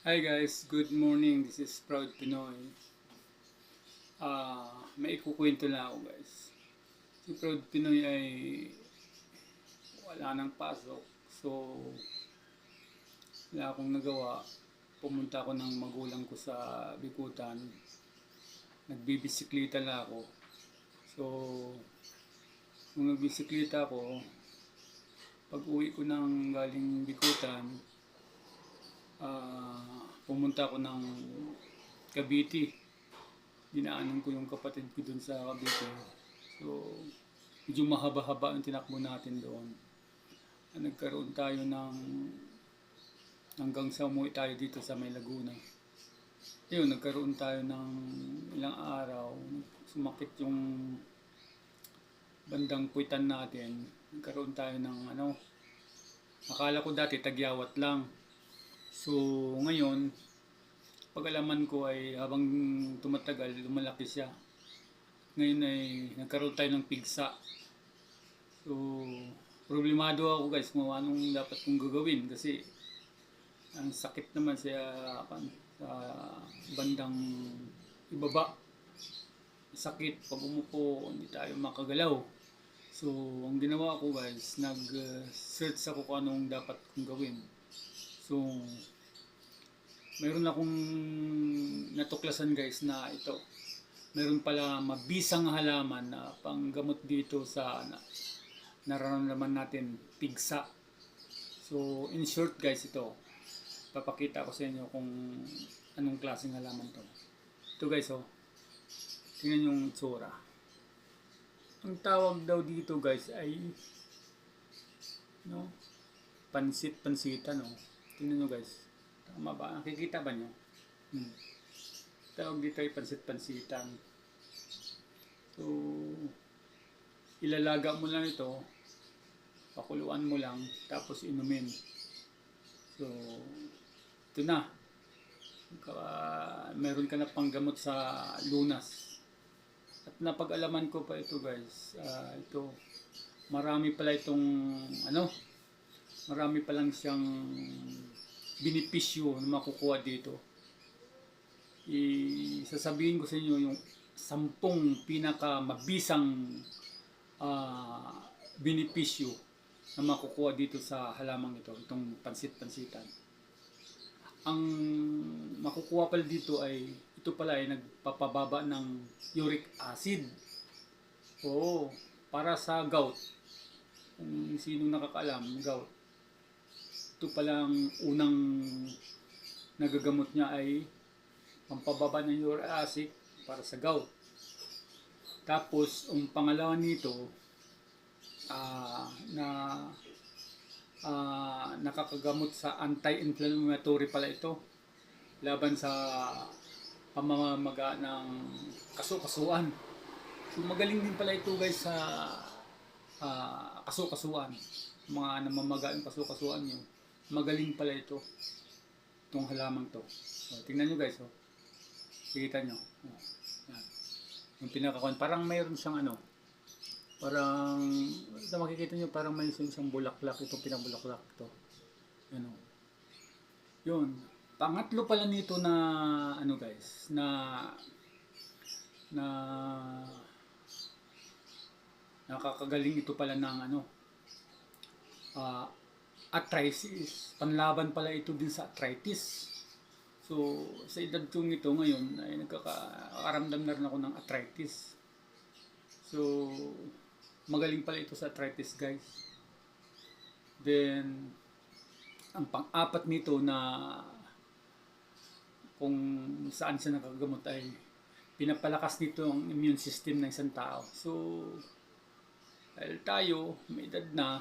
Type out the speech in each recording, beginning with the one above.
Hi guys, good morning. This is Proud Pinoy. Ah, may ikukwento lang ako guys. Si Proud Pinoy ay wala nang pasok. So, wala akong nagawa. Pumunta ako ng magulang ko sa Bikutan. Nagbibisikleta lang ako. So, nung nagbisikleta ako, pag uwi ko ng galing Bikutan, ah pumunta ako ng Cavite. Dinaanan ko yung kapatid ko dun sa Cavite. So, medyo mahaba-haba ang tinakbo natin doon. Ah, Nagkaroon tayo ng hanggang sa umuwi tayo dito sa May Laguna. Yun, nagkaroon tayo ng ilang araw. Sumakit yung bandang puwitan natin. Nagkaroon tayo ng ano, akala ko dati tagyawat lang. So, ngayon, pag-alaman ko ay habang tumatagal, lumalaki siya. Ngayon ay nagkaroon tayo ng pigsa. So, problemado ako guys kung anong dapat kong gagawin kasi ang sakit naman siya sa bandang ibaba. Sakit pag umupo, hindi tayo makagalaw. So, ang ginawa ko guys, nag-search ako kung anong dapat kong gawin. So, mayroon akong natuklasan guys na ito. Meron pala mabisang halaman na panggamot dito sa na, nararamdaman natin pigsa. So, in short guys ito, papakita ko sa inyo kung anong klaseng halaman to. Ito guys oh, tingnan yung tsura. Ang tawag daw dito guys ay no, pansit-pansitan no. Tingnan nyo guys. Tama ba? Nakikita ba nyo? Hmm. Tawag dito ay pansit-pansitan. So, ilalaga mo lang ito, pakuluan mo lang, tapos inumin. So, ito na. Meron ka na panggamot sa lunas. At napag-alaman ko pa ito guys, ah, ito, marami pala itong, ano, marami pa lang siyang binipisyo na makukuha dito. I, sasabihin ko sa inyo yung sampung pinaka mabisang ah, binipisyo na makukuha dito sa halamang ito, itong pansit-pansitan. Ang makukuha pala dito ay ito pala ay nagpapababa ng uric acid. Oo, para sa gout. Kung sino nakakaalam, gout. Ito palang unang nagagamot niya ay pampababa ng uric acid para sa gout. Tapos, ang pangalawa nito, ah, na ah, nakakagamot sa anti-inflammatory pala ito laban sa pamamaga ng kaso-kasuan. So, magaling din pala ito guys sa ah, kaso-kasuan. Mga namamaga ng kaso-kasuan nyo. Magaling pala ito. Itong halamang to. So, tingnan nyo guys. Oh. Kita nyo. Oh. Yan. Yung pinakakuan. Parang mayroon siyang ano. Parang, ito makikita nyo, parang may isang bulaklak. Itong pinabulaklak ito. Ano. Yun. Pangatlo pala nito na, ano guys, na, na, nakakagaling ito pala ng ano, ah, arthritis. Panlaban pala ito din sa arthritis. So, sa edad kong ito ngayon, ay nagkakaramdam na rin ako ng arthritis. So, magaling pala ito sa arthritis, guys. Then, ang pang-apat nito na kung saan siya nakagamot ay pinapalakas nito ang immune system ng isang tao. So, dahil tayo, may edad na,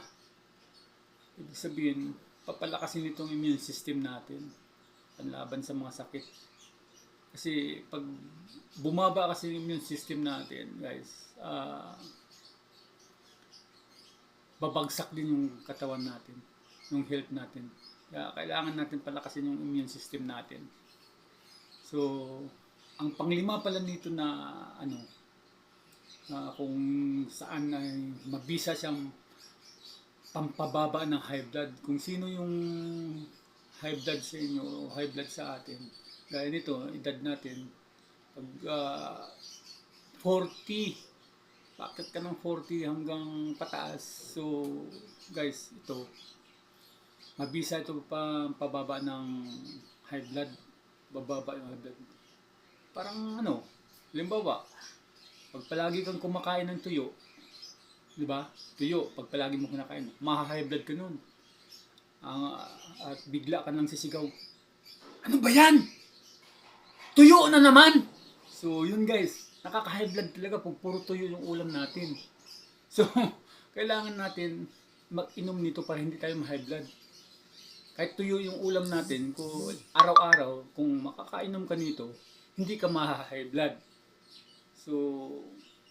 ibig sabihin, papalakasin nito ang immune system natin panlaban sa mga sakit. Kasi pag bumaba kasi yung immune system natin, guys, ah babagsak din yung katawan natin, yung health natin. Kaya kailangan natin palakasin yung immune system natin. So, ang panglima pala nito na ano, na kung saan ay mabisa siyang pampababa ng high blood. Kung sino yung high blood sa inyo o high blood sa atin. Gaya nito, edad natin, pag ah, 40, bakit ka ng 40 hanggang pataas. So, guys, ito, mabisa ito pa pababa ng high blood. Bababa yung high blood. Parang ano, limbawa, pag palagi kang kumakain ng tuyo, di ba? Tuyo, pag palagi mo kinakain, maha-high blood ka nun. Ah, at bigla ka nang sisigaw, ano ba yan? Tuyo na naman! So, yun guys, nakaka-high blood talaga pag puro tuyo yung ulam natin. So, kailangan natin mag-inom nito para hindi tayo ma-high blood. Kahit tuyo yung ulam natin, kung araw-araw, kung makakainom ka nito, hindi ka ma-high blood. So,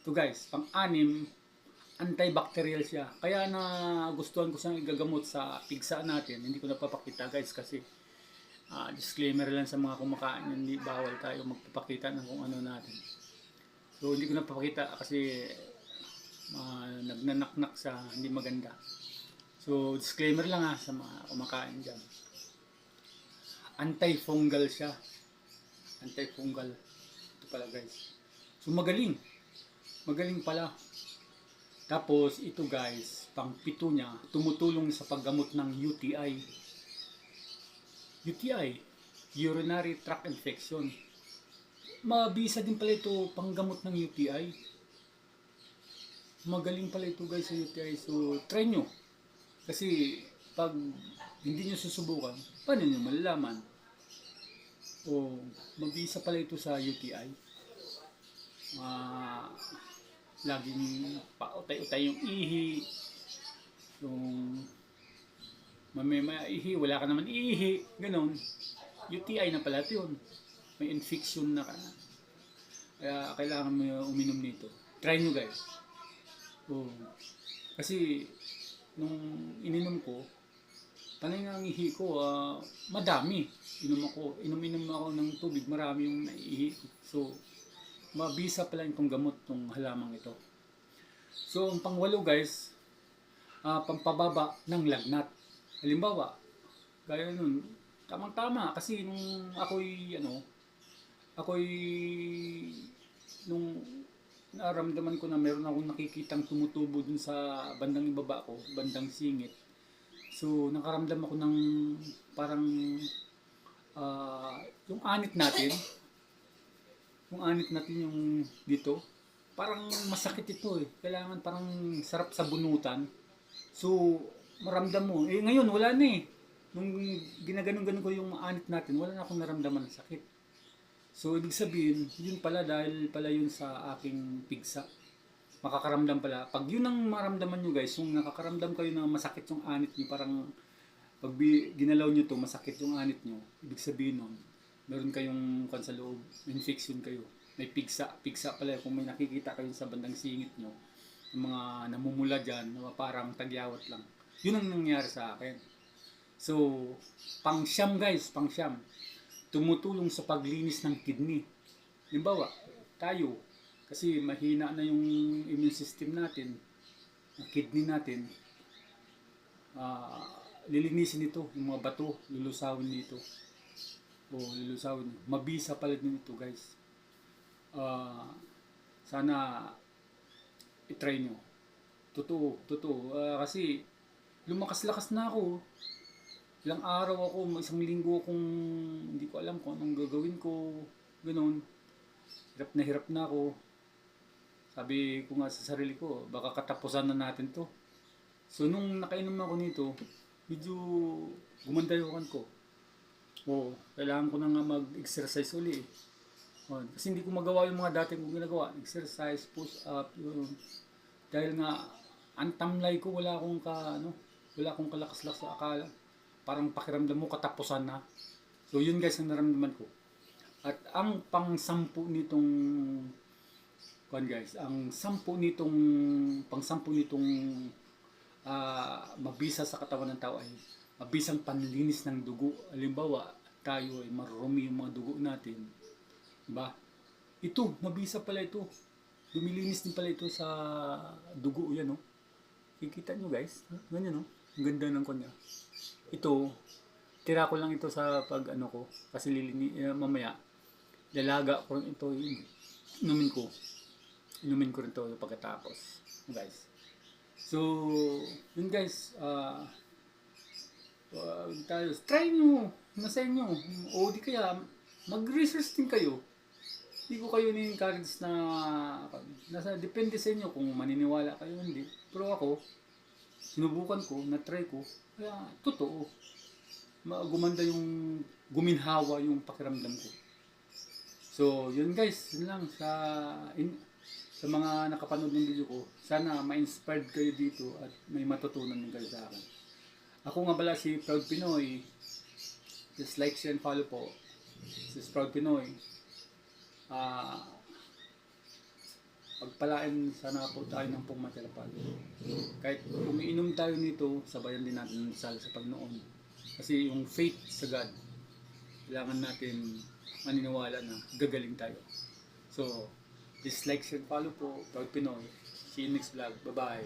to guys, pang-anim, antibacterial siya. Kaya na gustuhan ko siyang igagamot sa pigsa natin. Hindi ko napapakita guys kasi ah, disclaimer lang sa mga kumakain. Hindi bawal tayo magpapakita ng kung ano natin. So hindi ko napapakita kasi uh, nagnanaknak sa hindi maganda. So disclaimer lang ha sa mga kumakain dyan. Antifungal siya. Antifungal. Ito pala guys. So magaling. Magaling pala. Tapos ito guys, pang pito niya, tumutulong sa paggamot ng UTI. UTI, urinary tract infection. Mabisa din pala ito panggamot ng UTI. Magaling pala ito guys sa UTI. So try nyo. Kasi pag hindi nyo susubukan, paano nyo malalaman? O mabisa pala ito sa UTI. Ah, laging pautay-utay yung ihi. Yung may maihi, wala ka naman ihi. Ganon. UTI na pala yun. May infection na ka na. Kaya kailangan mo uminom nito. Try nyo guys. Oh. Kasi nung ininom ko, panay ang ihi ko, ah, madami. Inom ako, inom-inom ako ng tubig, marami yung naihi ko. So, mabisa pala itong gamot tong halamang ito. So, ang pangwalo guys, ah pampababa ng lagnat. Halimbawa, gaya nun, tamang-tama kasi nung ako'y ano, ako'y nung naramdaman ko na meron akong nakikitang tumutubo dun sa bandang ibaba ko, bandang singit. So, nakaramdam ako ng parang ah, yung anit natin, yung anit natin yung dito, parang masakit ito eh. Kailangan parang sarap sa bunutan. So, maramdam mo. Eh ngayon, wala na eh. Nung ginaganon-ganon ko yung anit natin, wala na akong naramdaman ng sakit. So, ibig sabihin, yun pala dahil pala yun sa aking pigsa. Makakaramdam pala. Pag yun ang maramdaman nyo guys, yung nakakaramdam kayo na masakit yung anit nyo, parang pag ginalaw nyo to, masakit yung anit nyo, ibig sabihin nun, meron kayong kan sa loob, infection kayo. May pigsa, pigsa pala kung may nakikita kayo sa bandang singit nyo, yung mga namumula dyan, na parang tagyawat lang. Yun ang nangyari sa akin. So, pang siyam guys, pang siyam. Tumutulong sa paglinis ng kidney. Halimbawa, tayo, kasi mahina na yung immune system natin, ang kidney natin, ah, lilinisin ito, yung mga bato, lulusawin dito. O lulusawin. Mabisa pala din ito guys. Ah, sana itry nyo. Totoo, totoo. Ah, kasi lumakas-lakas na ako. Ilang araw ako, isang linggo akong hindi ko alam kung anong gagawin ko. Ganon. Hirap na hirap na ako. Sabi ko nga sa sarili ko, baka katapusan na natin to. So nung nakainom ako nito, medyo gumanda yung ko. Oo, kailangan ko na nga mag-exercise uli. eh. Kasi hindi ko magawa yung mga dati kong ginagawa. Exercise, push up, yun. Dahil nga, ang tamlay ko, wala akong ka, ano, wala akong kalakas-lakas sa akala. Parang pakiramdam mo katapusan na. So yun guys ang naramdaman ko. At ang pang-sampu nitong kuan guys, ang sampu nitong pang-sampu nitong ah, mabisa sa katawan ng tao ay mabisang panlinis ng dugo. Halimbawa, tayo ay marumi yung mga dugo natin. Diba? Ito, mabisa pala ito. Lumilinis din pala ito sa dugo yan, no? Kikita nyo guys? Ganyan, no? Ang ganda ng kanya. Ito, tira ko lang ito sa pag ano ko. Kasi lilini, eh, mamaya, lalaga ko rin ito. Inumin ko. Inumin ko rin ito pagkatapos. Guys. So, yun guys. ah uh, tayo. Try nyo. Nasa inyo. O di kaya, mag-research din kayo. Hindi ko kayo ni-encourage na nasa depende sa inyo kung maniniwala kayo hindi. Pero ako, sinubukan ko, na-try ko, kaya totoo. Ma- Gumanda yung guminhawa yung pakiramdam ko. So, yun guys, yun lang sa in, sa mga nakapanood ng video ko. Sana ma-inspired kayo dito at may matutunan din kayo sa akin. Ako nga pala si Proud Pinoy. Just like, share, and follow po. This is Proud Pinoy. Ah, pagpalain sana po tayo ng pumatalapag. Kahit umiinom tayo nito, sabayan din natin dasal sa Panginoon. Kasi yung faith sa God, kailangan natin maniniwala na gagaling tayo. So, please like, share, follow po. Proud Pinoy. See you next vlog. Bye-bye.